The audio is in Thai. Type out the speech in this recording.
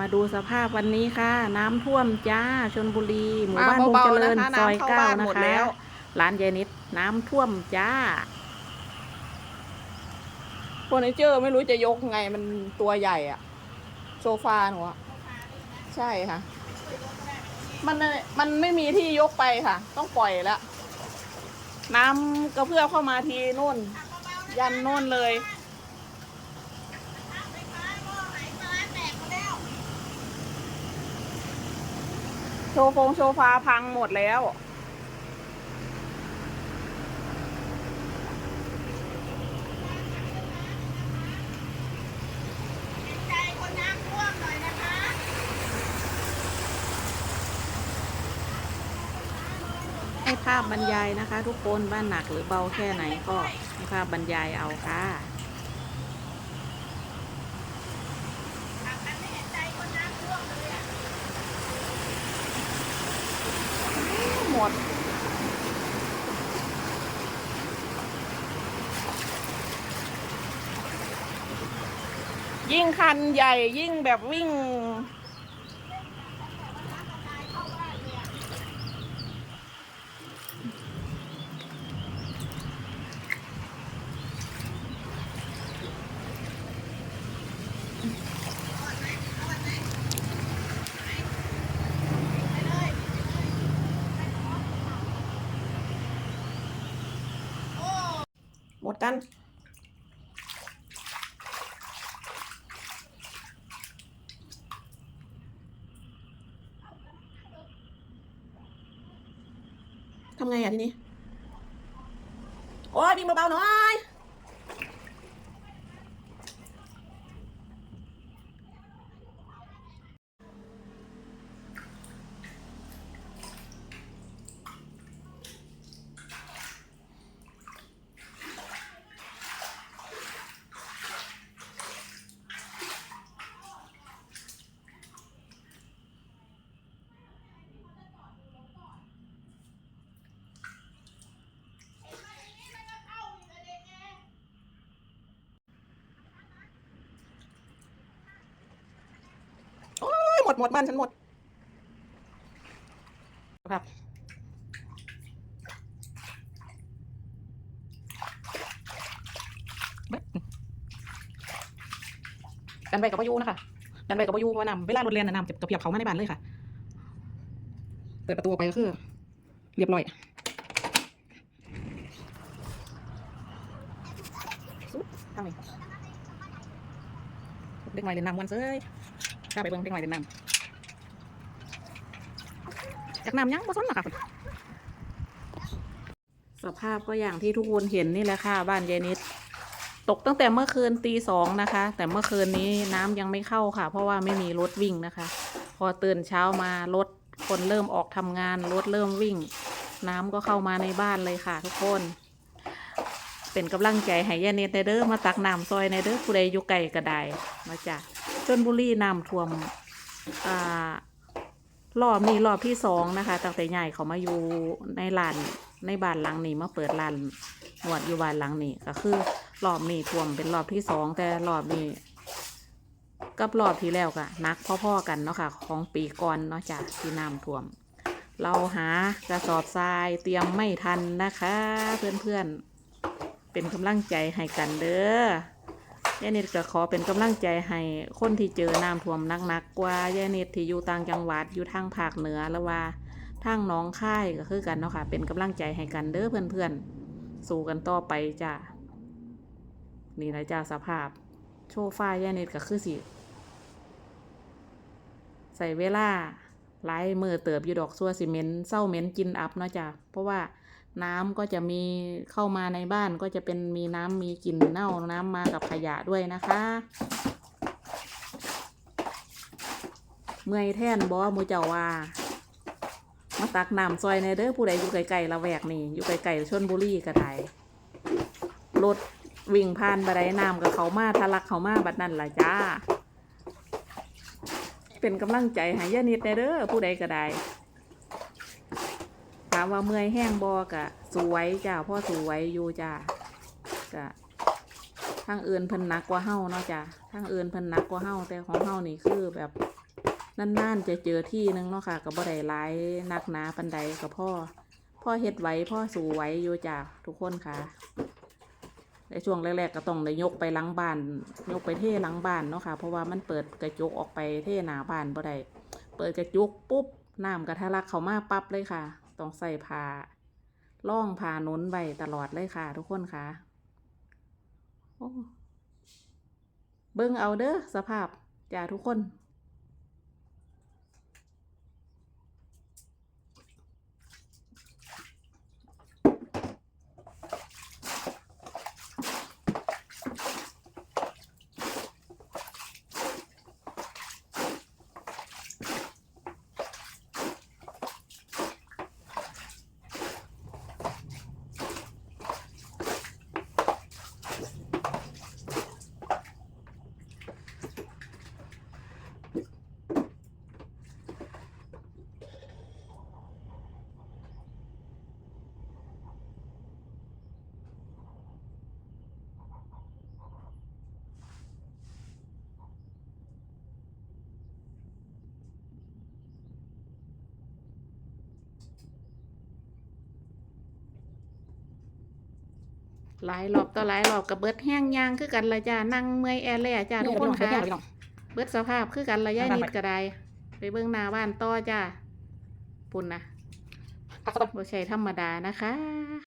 มาดูสภาพวันนี้ค่ะ น้ำท่วมจ้าชนบุรีหมู่มาบ้านลุงเบาๆเจริญนะคะซอยน้ำเข้าเก้าบ้านนะหมดคะแล้วร้านยายนิดน้ำท่วมจ้าเฟอร์นิเจอร์ไม่รู้จะยกไงมันตัวใหญ่อะโซฟาหนูอะใช่ค่ะ มันมันไม่มีที่ยกไปค่ะ ต้องปล่อยแล้ว น้ำกระเพื่อมเข้ามาทีนู่น ยันนู่นเลย โชฟงโซฟาพังหมดแล้ว ใจคนน้ำท่วมหน่อยนะคะ ให้ภาพบรรยายนะคะ ทุกคนบ้านหนักหรือเบาแค่ไหนก็ให้ภาพบรรยายเอาค่ะ มันไม่เห็นใจคนน้ำท่วมเลยอะ หม ด ยิ่งคันใหญ่ยิ่งแบบวิ่ง หมด กันทำไงอะทีนี้ โอ้ยวิ่งเบาๆหน่อย ดหมดบ้านฉันหมดครับดันไปกับพายุนะคะดันไปกับพายุเพราะว่านำเวลารถเรียนนะนำจะกระเพียบเขามาในบ้านเลยค่ะ เปิดประตูออกไปก็คือ เรียบร้อยทางนี้เด็กใหม่เรียนนำวันเซ้ยข้าไปเบิ่งเด็กใหม่เรียนนำ จากนำยังบ่ซ้นหรอกค่ะสภาพก็อย่างที่ทุกคนเห็นนี่แหละค่ะ บ้านยายนิด ตกตั้งแต่เมื่อคืนตีสองนะคะ แต่เมื่อคืนนี้น้ำยังไม่เข้าค่ะ เพราะว่าไม่มีรถวิ่งนะคะ พอตื่นเช้ามารถคนเริ่มออกทำงานรถเริ่มวิ่ง น้ำก็เข้ามาในบ้านเลยค่ะ ทุกคน เป็นกำลังใจให้ยายนิดในเด้อมาตักน้ำซอยในเด้อผู้ใดอยู่ไกลก็ได้มาจ้ะชนบุรีน้ำท่วมอ่า รอบนี้รอบที่สองนะคะตั้งแต่ใหญ่เขามาอยู่ในลานในบ้านหลังนี้มาเปิดร้านหนวดอยู่บ้านหลังนี้ก็คือรอบนี้ท่วมเป็นรอบที่สองแต่รอบนี้กับรอบที่แล้วก็นักพ่อๆกันเนาะค่ะของปีก่อนเนาะจ้ะที่น้ำท่วม เราหากระสอบทรายเตรียมไม่ทันนะคะ เพื่อนๆเป็นกำลังใจให้กันเด้อ ยายเนตก็ขอเป็นกำลังใจให้คนที่เจอน้ำท่วมหนักๆกว่ายายเนตที่อยู่ต่างจังหวัดอยู่ทางภาคเหนือแล้วว่าทางน้องค่ายก็คือกันเนาะค่ะ เป็นกำลังใจให้กันเด้อเพื่อนๆ สู้กันต่อไปจ้ะนี่นะจ้าสภาพ โชว์ฟ้ายายเนตก็คือสิใส่เวลา หลายมือเติบอยู่ดอกซัวซีเมนต์เศร้าเหม็นกินอับเนาะจ้ะเพราะว่าน้ำก็จะมีเข้ามาในบ้านก็จะเป็นมีน้ำมีกลิ่นเน่าน้ำมากับขยะด้วยนะคะ เมื่อยแท่นบอมูเจ้าว่า มาตักน้ำซอยในเด้อผู้ใดอยู่ไกลๆละแวกนี่อยู่ไกลๆชนบุรีก็ได้รถวิ่งผ่านบันไดน้ำกับเขามาทะลักเขามาบัดนั่นล่ะจ้า เป็นกำลังใจให้ย่านิดแน่เด้อผู้ใดก็ได้ถามว่าเมื่อยแห้งบอกะสวยจ้าพ่อสวยอยู่จ้ากะทางอื่นเพิ่นหนักกว่าเฮาเนาะจ้าทางอื่นเพิ่นหนักกว่าเฮาแต่ของเฮานี่คือแบบนานๆจะเจอที่นึงเนาะค่ะก็บ่ได้หลายนักหนาปันใดกับพ่อพ่อเฮ็ดไว้พ่อสู่ไว้อยู่จ้ะทุกคนค่ะ ในช่วงแรก ๆ ก็ต้องได้ยกไปหลังบ้าน ยกไปเท่หลังบ้านเนาะค่ะ เพราะว่ามันเปิดกระจกออกไปเท่หน้าบ้านบ่ได้เปิดกระจกปุ๊บน้ำกระทะลักเข้ามาปั๊บเลยค่ะ ต้องใส่ผ้าล่องผ้านุนไว้ตลอดเลยค่ะ ทุกคนค่ะเบิ่งเอาเด้อสภาพจ้าทุกคน หลายรอบต่อหลายรอบกับเบิดแห้งยางคือกันละจ้านั่งเมื่อยแอร์แล่จ้าทุกคนค่ะเบิดสภาพคือกันระยะไปนิดก็ได้ไปเบิ่งหน้าบ้านต่อจ้าปุ่นนะบ่ใช่ธรรมดานะคะ